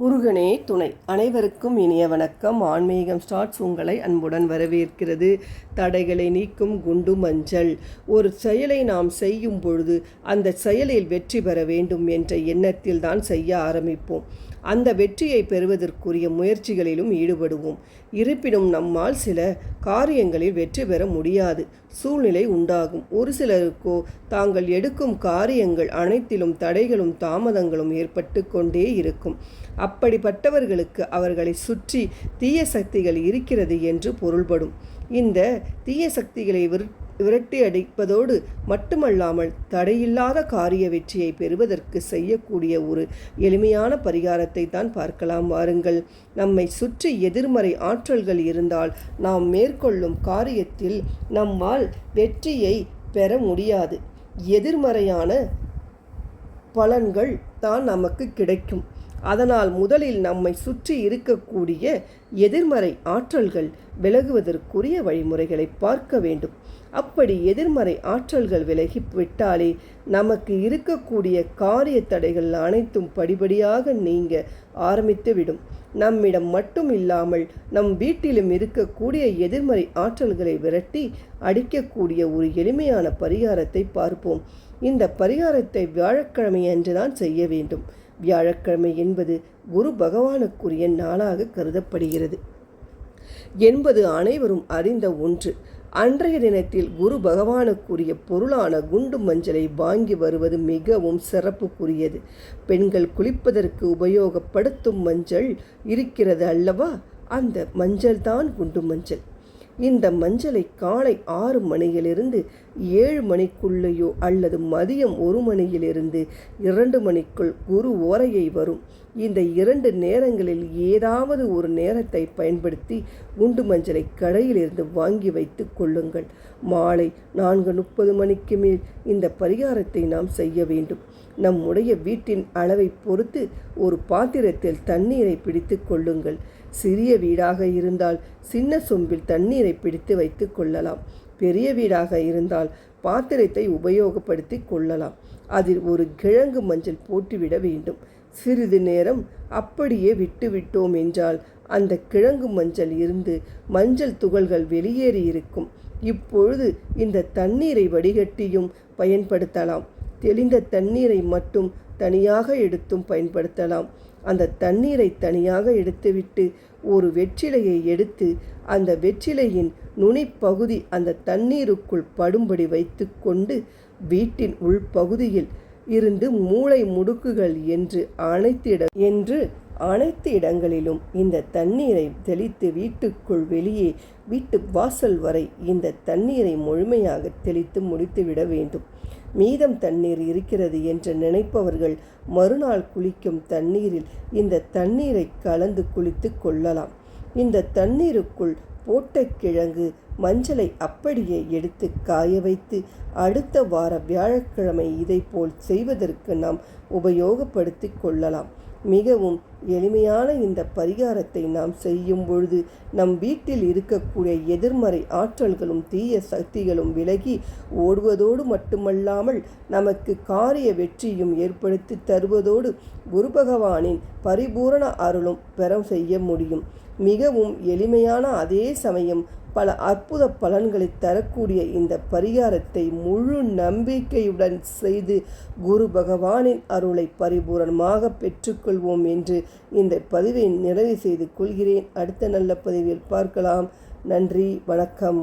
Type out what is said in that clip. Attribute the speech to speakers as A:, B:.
A: முருகனே துணை. அனைவருக்கும் இனிய வணக்கம். ஆன்மீகம் ஸ்டார்ட்ஸ் உங்களை அன்புடன் வரவேற்கிறது. தடைகளை நீக்கும் குண்டு மஞ்சள். ஒரு செயலை நாம் செய்யும் பொழுது அந்த செயலில் வெற்றி பெற வேண்டும் என்ற எண்ணத்தில் தான் செய்ய ஆரம்பிப்போம். அந்த வெற்றியை பெறுவதற்குரிய முயற்சிகளிலும் ஈடுபடுவோம். இருப்பினும் நம்மால் சில காரியங்களில் வெற்றி பெற முடியாது. சூழ்நிலை உண்டாகும். ஒரு சிலருக்கோ தாங்கள் எடுக்கும் காரியங்கள் அனைத்திலும் தடைகளும் தாமதங்களும் ஏற்பட்டு கொண்டே இருக்கும். அப்படிப்பட்டவர்களுக்கு அவர்களை சுற்றி தீய சக்திகள் இருக்கிறது என்று பொருள்படும். இந்த தீய சக்திகளை விரு விரட்டி அடிப்பதோடு மட்டுமல்லாமல் தடையில்லாத காரிய வெற்றியை பெறுவதற்கு செய்யக்கூடிய ஒரு எளிமையான பரிகாரத்தை தான் பார்க்கலாம். வாருங்கள். நம்மை சுற்றி எதிர்மறை ஆற்றல்கள் இருந்தால் நாம் மேற்கொள்ளும் காரியத்தில் நம்மால் வெற்றியை பெற முடியாது. எதிர்மறையான பலன்கள் தான் நமக்கு கிடைக்கும். அதனால் முதலில் நம்மை சுற்றி இருக்கக்கூடிய எதிர்மறை ஆற்றல்கள் விலகுவதற்குரிய வழிமுறைகளை பார்க்க வேண்டும். அப்படி எதிர்மறை ஆற்றல்கள் விலகி விட்டாலே நமக்கு இருக்கக்கூடிய காரிய தடைகள் அனைத்தும் படிப்படியாக நீங்க ஆரம்பித்துவிடும். நம்மிடம் மட்டும் இல்லாமல் நம் வீட்டிலும் இருக்கக்கூடிய எதிர்மறை ஆற்றல்களை விரட்டி அடிக்கக்கூடிய ஒரு எளிமையான பரிகாரத்தை பார்ப்போம். இந்த பரிகாரத்தை வியாழக்கிழமை அன்றுதான் செய்ய வேண்டும். வியாழக்கிழமை என்பது குரு பகவானுக்குரிய நாளாக கருதப்படுகிறது. என்பது அனைவரும் அறிந்த ஒன்று. அன்றைய தினத்தில் குரு பகவானுக்குரிய பொருளான குண்டு மஞ்சளை வாங்கி வருவது மிகவும் சிறப்புக்குரியது. பெண்கள் குளிப்பதற்கு உபயோகப்படுத்தும் மஞ்சள் இருக்கிறது அல்லவா? அந்த மஞ்சள் தான் குண்டு மஞ்சள். இந்த மஞ்சளை காலை ஆறு மணியிலிருந்து ஏழு மணிக்குள்ளேயோ அல்லது மதியம் ஒரு மணியிலிருந்து இரண்டு மணிக்குள் குரு ஓரையை வரும். இந்த இரண்டு நேரங்களில் ஏதாவது ஒரு நேரத்தை பயன்படுத்தி குண்டு மஞ்சளை கடையிலிருந்து வாங்கி வைத்து கொள்ளுங்கள். மாலை நான்கு முப்பது மணிக்கு மேல் இந்த பரிகாரத்தை நாம் செய்ய வேண்டும். நம்முடைய வீட்டின் அளவை பொறுத்து ஒரு பாத்திரத்தில் தண்ணீரை பிடித்து கொள்ளுங்கள். சிறிய வீடாக இருந்தால் சின்ன சொம்பில் தண்ணீரை பிடித்து வைத்து கொள்ளலாம். பெரிய வீடாக இருந்தால் பாத்திரத்தை உபயோகப்படுத்தி கொள்ளலாம். அதில் ஒரு கிழங்கு மஞ்சள் போட்டுவிட வேண்டும். சிறிது நேரம் அப்படியே விட்டுவிட்டோம் என்றால் அந்த கிழங்கு மஞ்சள் இருந்து மஞ்சள் துகள்கள் வெளியேறி இருக்கும். இப்பொழுது இந்த தண்ணீரை வடிகட்டியும் பயன்படுத்தலாம். தெளிந்த தண்ணீரை மட்டும் தனியாக எடுத்தும் பயன்படுத்தலாம். அந்த தண்ணீரை தனியாக எடுத்துவிட்டு ஒரு வெற்றிலையை எடுத்து அந்த வெற்றிலையின் நுனிப்பகுதி அந்த தண்ணீருக்குள் படும்படி வைத்து கொண்டு வீட்டின் உள்பகுதியில் இருந்து மூளை முடுக்குகள் என்று அனைத்து இட என்று அனைத்து இடங்களிலும் இந்த தண்ணீரை தெளித்து வீட்டுக்குள் வெளியே வீட்டு வாசல் வரை இந்த தண்ணீரை முழுமையாக தெளித்து முடித்துவிட வேண்டும். மீதம் தண்ணீர் இருக்கிறது என்று நினைப்பவர்கள் மறுநாள் குளிக்கும் தண்ணீரில் இந்த தண்ணீரை கலந்து குளித்து கொள்ளலாம். இந்த தண்ணீருக்குள் போட்டக்கிழங்கு மஞ்சளை அப்படியே எடுத்து காய வைத்து அடுத்த வார வியாழக்கிழமை இதைப்போல் செய்வதற்கு நாம் உபயோகப்படுத்தி கொள்ளலாம். மிகவும் எளிமையான இந்த பரிகாரத்தை நாம் செய்யும் பொழுது நம் வீட்டில் இருக்கக்கூடிய எதிர்மறை ஆற்றல்களும் தீய சக்திகளும் விலகி ஓடுவதோடு மட்டுமல்லாமல் நமக்கு காரிய வெற்றியும் ஏற்படுத்தி தருவதோடு குரு பகவானின் பரிபூரண அருளும் பெற செய்ய முடியும். மிகவும் எளிமையான அதே சமயம் பல அற்புத பலன்களை தரக்கூடிய இந்த பரிகாரத்தை முழு நம்பிக்கையுடன் செய்து குரு பகவானின் அருளை பரிபூரணமாக பெற்றுக்கொள்வோம் என்று இந்த பதிவை நிறைவு செய்து கொள்கிறேன். அடுத்த நல்ல பதிவில் பார்க்கலாம். நன்றி வணக்கம்.